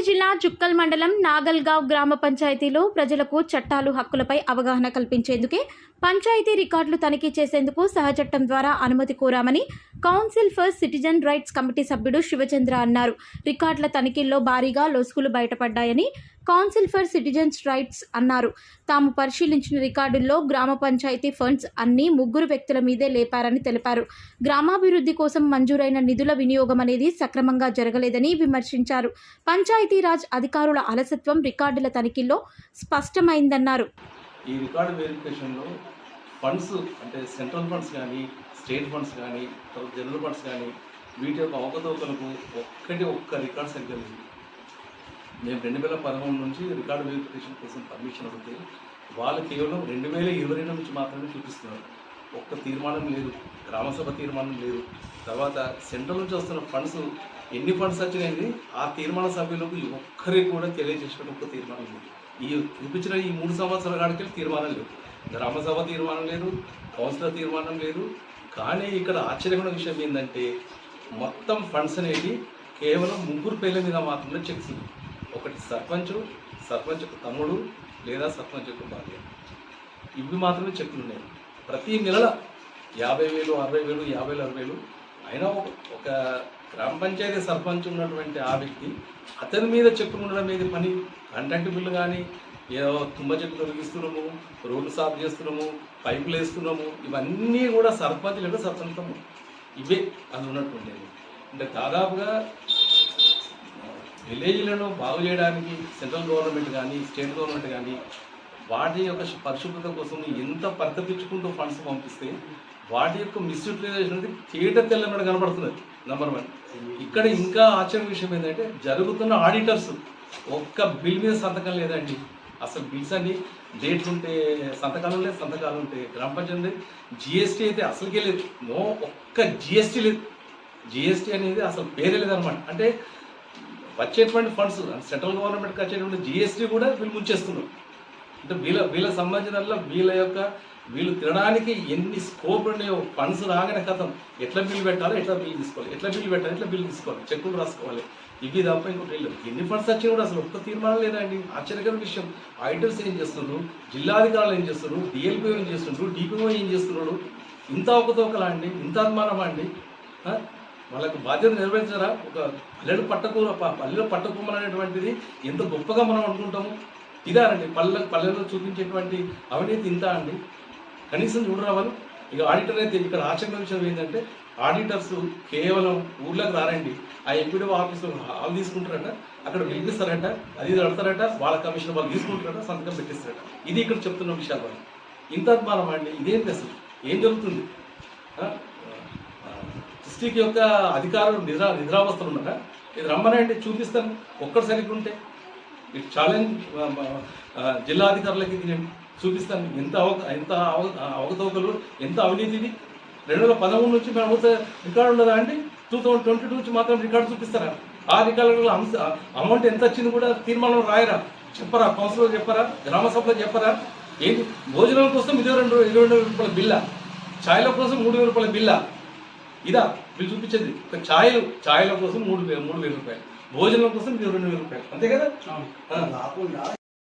జిల్లా జుక్కల్ మండలం నాగల్గావ్ గ్రామ పంచాయతీలో ప్రజలకు చట్టాలు హక్కులపై అవగాహన కల్పించేందుకే పంచాయతీ రికార్డులు తనిఖీ చేసేందుకు సహచట్టం ద్వారా అనుమతి కోరామని council for citizen rights committee సభ్యుడు శివచంద్ర అన్నారు. రికార్డుల తనిఖీల్లో భారీగా లొసుగులు బయటపడ్డాయని కౌన్సిల్ ఫర్ సిటిజన్స్ రైట్స్ అన్నారు. తాము పరిశీలించిన రికార్డుల్లో గ్రామ పంచాయతీ ఫండ్స్ అన్ని ముగ్గురు వ్యక్తుల మీదే లేపారని తెలిపారు. గ్రామాభివృద్ధి కోసం మంజూరైన నిధుల వినియోగం అనేది సక్రమంగా జరగలేదని విమర్శించారు. పంచాయతీరాజ్ అధికారుల అలసత్వం రికార్డుల తనిఖీల్లో స్పష్టమైందన్నారు. ఈ రికార్డు వెరిఫికేషన్లో ఫండ్స్ అంటే సెంట్రల్ ఫండ్స్ కానీ స్టేట్ ఫండ్స్ కానీ జనరల్ ఫండ్స్ కానీ వీటి యొక్క అవకతవకలకు ఒక్కటి ఒక్క రికార్డ్ సంఖ్య లేదు. మేము రెండు వేల పదమూడు నుంచి రికార్డు వెరిఫికేషన్ కోసం పర్మిషన్ అడిగితే వాళ్ళు కేవలం రెండు వేల ఇరవై రెండు నుంచి మాత్రమే చూపిస్తున్నారు. ఒక్క తీర్మానం లేదు గ్రామసభ తీర్మానం లేదు. తర్వాత సెంట్రల్ నుంచి వస్తున్న ఫండ్స్ ఎన్ని ఫండ్స్ వచ్చినాయి ఆ తీర్మాన సభ్యులకు ఒక్కరికి కూడా తెలియజేసిన ఒక్క తీర్మానం లేదు. ఈ చూపించిన ఈ మూడు సంవత్సరాల కాడికి తీర్మానం లేదు. గ్రామసభ తీర్మానం లేదు కౌన్సిలర్ తీర్మానం లేదు. కానీ ఇక్కడ ఆశ్చర్యమైన విషయం ఏంటంటే మొత్తం ఫండ్స్ అనేవి కేవలం ముగ్గురు పేర్ల మీద మాత్రమే చెక్స్ ఒకటి సర్పంచు సర్పంచ్ తమ్ముడు లేదా సర్పంచ్ భార్య. ఇవి మాత్రమే చెక్కులు ఉన్నాయి ప్రతి నెల యాభై వేలు అరవై వేలు యాభై వేలు అరవై వేలు. అయినా ఒక గ్రామ పంచాయతీ సర్పంచ్ ఉన్నటువంటి ఆ వ్యక్తి అతని మీద చెక్కులు ఉండడం మీద పని? కంటెంట్ బిల్లు కానీ ఏదో తుమ్మ చెట్లు తొలగిస్తున్నాము రోడ్లు సాఫ్ చేస్తున్నాము పైపులు వేస్తున్నాము ఇవన్నీ కూడా సర్పంచ్ లేదా సర్పంచము ఇవే అది ఉన్నటువంటిది అంటే దాదాపుగా విలేజ్లను బాగు చేయడానికి సెంట్రల్ గవర్నమెంట్ కానీ స్టేట్ గవర్నమెంట్ కానీ వాటి యొక్క పరిశుభ్రత కోసం ఎంత పరితపించుకుంటూ ఫండ్స్ పంపిస్తే వాటి యొక్క మిస్యూటిలైజేషన్ అనేది తేట తెల్లమని కనబడుతున్నది నెంబర్ వన్ ఇక్కడ ఇంకా ఆశ్చర్య విషయం ఏంటంటే జరుగుతున్న ఆడిటర్స్ ఒక్క బిల్ మీద సంతకం లేదండి. అసలు బిల్స్ అన్ని డేట్స్ ఉంటే సంతకాలు లేదు సంతకాలు ఉంటే గ్రామ పంచాయతీ జిఎస్టీ అయితే అసలుకే లేదు. నో ఒక్క జిఎస్టీ లేదు. జిఎస్టీ అనేది అసలు పేరే లేదనమాట అంటే వచ్చేటువంటి ఫండ్స్ సెంట్రల్ గవర్నమెంట్కి వచ్చేటువంటి జిఎస్టీ కూడా వీళ్ళు ముంచేస్తున్నారు. అంటే వీళ్ళ వీళ్ళ సంబంధించిన వీళ్ళ యొక్క వీళ్ళు తినడానికి ఎన్ని స్కోప్ ఉన్నాయో ఫండ్స్ రాగానే కథం. ఎట్లా బిల్లు పెట్టాలో ఎట్లా బిల్లు తీసుకోవాలి ఎట్లా బిల్లు పెట్టాలి ఎట్లా బిల్లు తీసుకోవాలి చెక్కులు రాసుకోవాలి. ఇవి తప్ప ఇంకోటి ఎన్ని ఫండ్స్ వచ్చినా కూడా అసలు ఒక్క తీర్మానం లేదండి. ఆశ్చర్యకర విషయం. ఆడిటర్స్ ఏం చేస్తున్నారు? జిల్లాధికారులు ఏం చేస్తున్నారు? డిఎల్పిఓ ఏం చేస్తున్నారు? డిపిఓ ఏం చేస్తున్నాడు ఇంత ఒకతోకలా అండి? ఇంత అనుమానమా అండి? వాళ్ళకు బాధ్యత నెరవేర్చారా? ఒక పల్లెలు పట్టకూర ప- పల్లెలు పట్టకుమ్మని అనేటువంటిది ఎంత గొప్పగా మనం అనుకుంటాము? ఇదా అండి పల్లె పల్లెల్లో చూపించేటువంటి అవినీతి ఇంత అండి. కనీసం చూడరా వాళ్ళు? ఇక ఆడిటర్ అయితే ఇక్కడ ఆశ్చర్య విషయం ఏంటంటే ఆడిటర్స్ కేవలం ఊర్లోకి రారండి. ఆ ఎంపీడీ ఆఫీసు హాల్ తీసుకుంటారట అక్కడ పిలిపిస్తారట అది ఇది అడతారట వాళ్ళ కమిషన్ వాళ్ళు తీసుకుంటారట సంతకం పెట్టిస్తారట. ఇది ఇక్కడ చెప్తున్న విషయాలు వాళ్ళు. ఇంత అభిమానం అండి? ఇదేంటి అసలు? ఏం జరుగుతుంది? డిస్టిక్ యొక్క అధికారులు నిద్ర నిద్రావస్థలు ఉన్నారా? ఇది రమ్మనండి చూపిస్తాను. ఒక్కటి సరిగ్గా ఉంటే. ఇది ఛాలెంజ్ జిల్లా అధికారులకి నేను చూపిస్తాను. ఎంత అవ ఎంత అవ అవకతవకలు ఎంత అవినీతిది రెండు వేల పదమూడు నుంచి మేము రికార్డు ఉండదా అండి? టూ థౌజండ్ ట్వంటీ టూ నుంచి మాత్రం రికార్డు చూపిస్తారా? ఆ రికార్డులో అంశ అమౌంట్ ఎంత వచ్చింది కూడా తీర్మానం రాయరా? చెప్పరా? కౌన్సిలర్ చెప్పరా? గ్రామ సభలో చెప్పరా? ఏంటి? భోజనం కోసం ఇరవై రెండు ఇరవై రెండు రూపాయల బిల్లా. ఛాయల కోసం మూడు వేల రూపాయల బిల్లా. ఇదా వీళ్ళు చూపించేది. ఒక ఛాయలు ఛాయల కోసం మూడు మూడు వేల రూపాయలు. భోజనం కోసం ఇరవై రెండు వేల రూపాయలు. అంతే కదా? ఆ.